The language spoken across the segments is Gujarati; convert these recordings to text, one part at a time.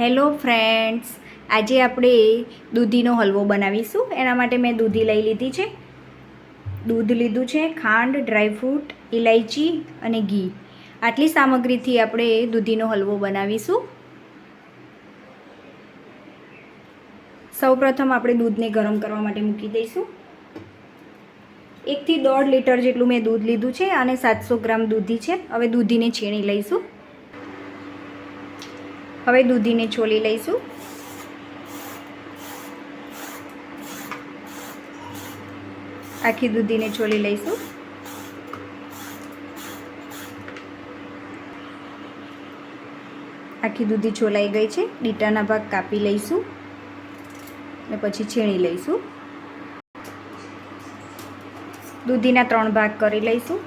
હેલો ફ્રેન્ડ્સ, આજે આપણે દૂધીનો હલવો બનાવીશું. એના માટે મેં દૂધી લઈ લીધી છે. દૂધ લીધું છે, ખાંડ, ડ્રાયફ્રૂટ ઇલાયચી અને ઘી. આટલી સામગ્રીથી આપણે દૂધીનો હલવો બનાવીશું. સૌપ્રથમ આપણે દૂધને ગરમ કરવા માટે મૂકી દઈશું. એકથી દોઢ લીટર જેટલું મેં દૂધ લીધું છે અને સાતસો ગ્રામ દૂધી છે. હવે દૂધીને છીણી લઈશું. હવે દૂધીને છોલી લઈશું. આખી દૂધીને છોલી લઈશું. આખી દૂધી છોલાઈ ગઈ છે. ડીટાના ભાગ કાપી લઈશું ને પછી છીણી લઈશું. દૂધીના ત્રણ ભાગ કરી લઈશું,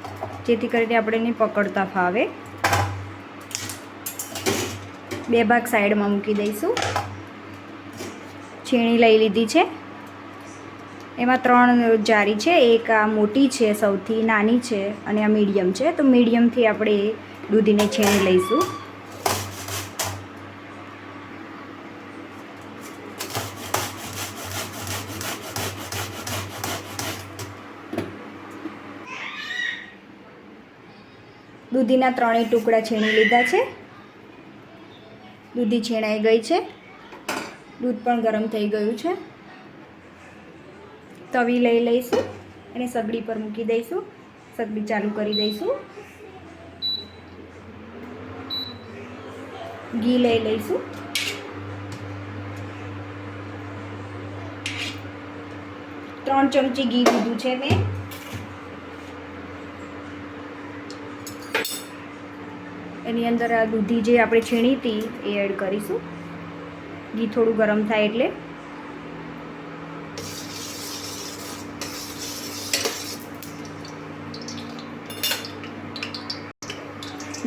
જેથી કરીને આપણે એને પકડતા ફાવે. બે ભાગ સાઈડમાં મૂકી દઈશું. છીણી લઈ લીધી છે. એમાં ત્રણ જારી છે. એક આ મોટી છે, સૌથી નાની છે અને આ મીડિયમ છે. તો મીડિયમથી આપણે દૂધીને છીણી લઈશું. દૂધીના ત્રણેય ટુકડા છીણી લીધા છે. દૂધી છીણાઈ ગઈ છે. દૂધ પણ ગરમ થઈ ગયું છે. તવી લઈ લઈશું અને સગડી પર મૂકી દઈશું. સગડી ચાલુ કરી દઈશું. ઘી લઈ લઈશું. ત્રણ ચમચી ઘી લીધું છે મેં. એની અંદર આ દૂધી જે આપણે છીણી હતી એ એડ કરીશું. ઘી થોડું ગરમ થાય એટલે.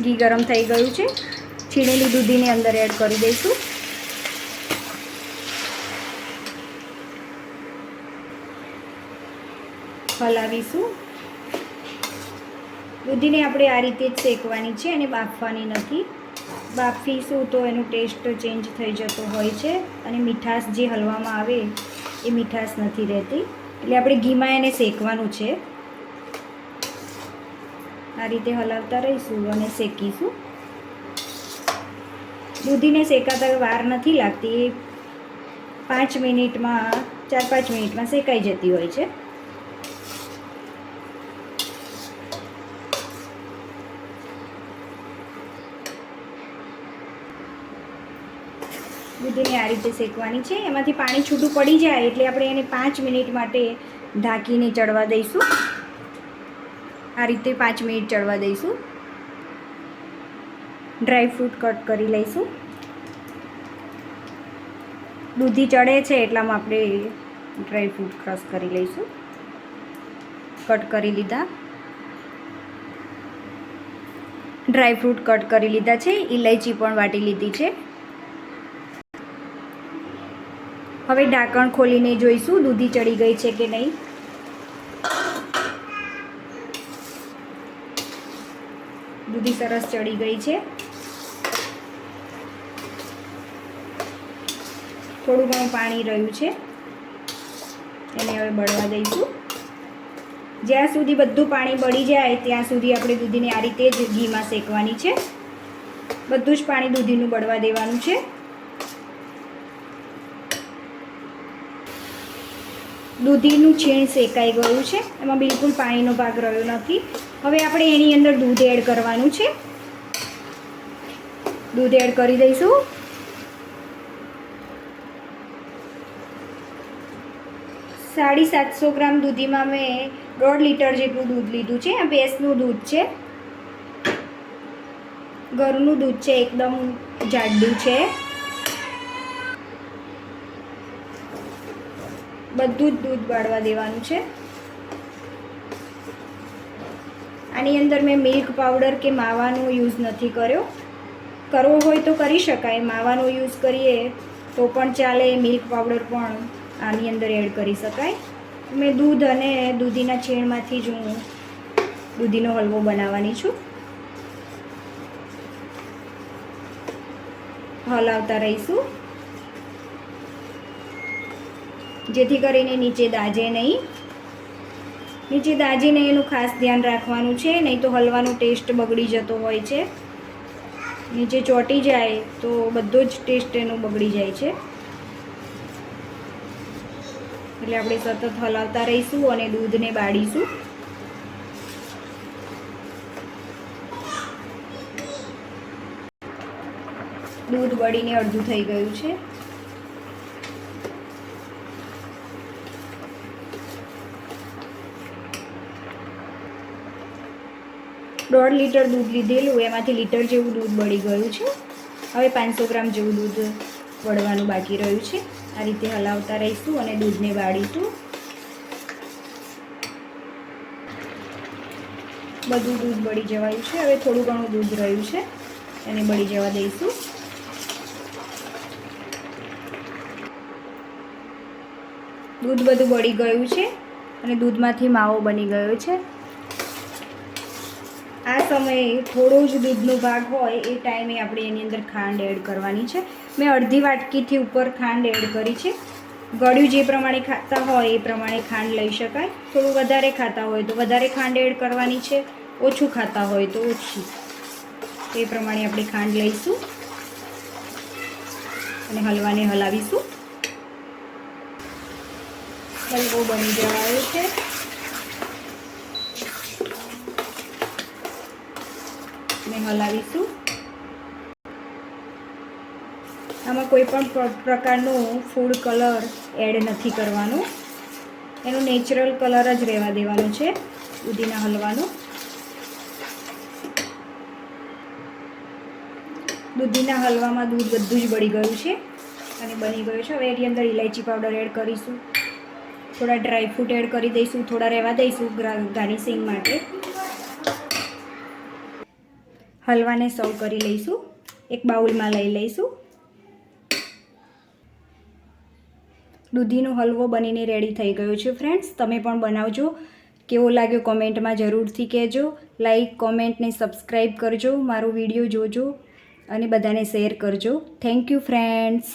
ઘી ગરમ થઈ ગયું છે. છીણેલી દૂધીને અંદર એડ કરી દઈશું. હલાવીશું. દૂધીને આપણે આ રીતે જ શેકવાની છે અને બાફવાની નથી. બાફીશું તો એનો ટેસ્ટ ચેન્જ થઈ જતો હોય છે અને મીઠાશ જે હલવામાં આવે એ મીઠાશ નથી રહેતી. એટલે આપણે ઘીમાં એને શેકવાનું છે. આ રીતે હલાવતા રહીશું અને શેકીશું. દૂધીને શેકાતા વાર નથી લાગતી. એ પાંચ મિનિટમાં, ચાર પાંચ મિનિટમાં શેકાઈ જતી હોય છે. દૂધીને આ રીતે શેકવાની છે. એમાંથી પાણી છૂટું પડી જાય એટલે આપણે એને પાંચ મિનિટ માટે ઢાંકીને ચડવા દઈશું. આ રીતે પાંચ મિનિટ ચડવા દઈશું. ડ્રાય ફ્રૂટ કટ કરી લઈશું. દૂધી ચડે છે એટલામાં આપણે ડ્રાય ફ્રૂટ ક્રશ કરી લઈશું. કટ કરી લીધા. ડ્રાય ફ્રૂટ કટ કરી લીધા છે. ઇલાયચી પણ વાટી લીધી છે. હવે ઢાંકણ ખોલીને જોઈશું, દૂધી ચડી ગઈ છે કે નહીં. દૂધી સરસ ચડી ગઈ છે. થોડું ઘણું પાણી રહ્યું છે. એને હવે બળવા દઈશું. જ્યાં સુધી બધું પાણી બળી જાય, ત્યાં સુધી આપણે દૂધીને આ રીતે જ ઘીમાં શેકવાની છે. બધું જ પાણી દૂધીનું બળવા દેવાનું છે. દૂધીનું છીણ શેકાઈ ગયું છે. એમાં બિલકુલ પાણીનો ભાગ રહ્યો નથી. હવે આપણે એની અંદર દૂધ એડ કરવાનું છે. દૂધ એડ કરી દઈશું. સાડી સાતસો ગ્રામ દૂધીમાં મેં દોઢ લીટર જેટલું દૂધ લીધું છે. આ ભેંસનું દૂધ છે. ઘરનું દૂધ છે, એકદમ જાડું છે. બધું જ દૂધ બાળવા દેવાનું છે. આની અંદર મેં મિલ્ક પાવડર કે માવાનો યુઝ નથી કર્યો. કરવો હોય તો કરી શકાય, માવાનો યુઝ કરીએ તો પણ ચાલે, મિલ્ક પાવડર પણ આની અંદર એડ કરી શકાય. મેં દૂધ અને દૂધીના છેણમાંથી જ હું દૂધીનો હલવો બનાવવાની છું. હલાવતા રહીશું. જેથી કરીને નીચે દાજે નહીં. નીચે દાજે નહીં એનું ખાસ ધ્યાન રાખવાનું છે, નહીં તો હલવાનો ટેસ્ટ બગડી જતો હોય છે. નીચે ચોંટી જાય તો બધો જ ટેસ્ટ એનો બગડી જાય છે. એટલે આપણે સતત હલાવતા રહીશું અને દૂધને બાળીશું. દૂધ બળીને અડધું થઈ ગયું છે. દોઢ લીટર દૂધ લીધેલું, એમાંથી લીટર જેવું દૂધ બળી ગયું છે. હવે પાંચસો ગ્રામ જેવું દૂધ વળવાનું બાકી રહ્યું છે. આ રીતે હલાવતા રહીશું અને દૂધને વાળીશું. બધું દૂધ બળી જવાયું છે. હવે થોડું ઘણું દૂધ રહ્યું છે. એને બળી જવા દઈશું. દૂધ બધું બળી ગયું છે અને દૂધમાંથી માવો બની ગયો છે. આ સમયે થોડો જ દૂધનો ભાગ હોય એ ટાઈમે આપણે એની અંદર ખાંડ એડ કરવાની છે. મેં અડધી વાટકીથી ઉપર ખાંડ એડ કરી છે. ગળ્યું જે પ્રમાણે ખાતા હોય એ પ્રમાણે ખાંડ લઈ શકાય. થોડું વધારે ખાતા હોય તો વધારે ખાંડ એડ કરવાની છે. ઓછું ખાતા હોય તો ઓછી. એ પ્રમાણે આપણે ખાંડ લઈશું. અને હલવાને હલાવીશું. હલવો બની જવાયો છે. હલાવીશું. આમાં કોઈ પણ પ્ર- પ્રકારનું ફૂડ કલર એડ નથી કરવાનું. એનો નેચરલ કલર જ રહેવા દેવાનો છે દૂધીના હલવાનો. દૂધીના હલવામાં દૂધ બધું જ બળી ગયું છે અને બની ગયું છે. હવે એની અંદર ઇલાયચી પાવડર એડ કરીશું. થોડા ડ્રાય ફ્રૂટ એડ કરી દઈશું, થોડા રહેવા દઈશું ગાર્નિશિંગ માટે. હલવાને સર્વ કરી લઈશું. એક બાઉલમાં લઈ લઈશું. દૂધીનો હલવો બનીને રેડી થઈ ગયો છે ફ્રેન્ડ્સ તમે પણ બનાવજો. કેવો લાગ્યો કોમેન્ટમાં જરૂરથી કહેજો. લાઈક કોમેન્ટને સબસ્ક્રાઈબ કરજો. મારો વીડિયો જોજો અને બધાને શેર કરજો. Thank you friends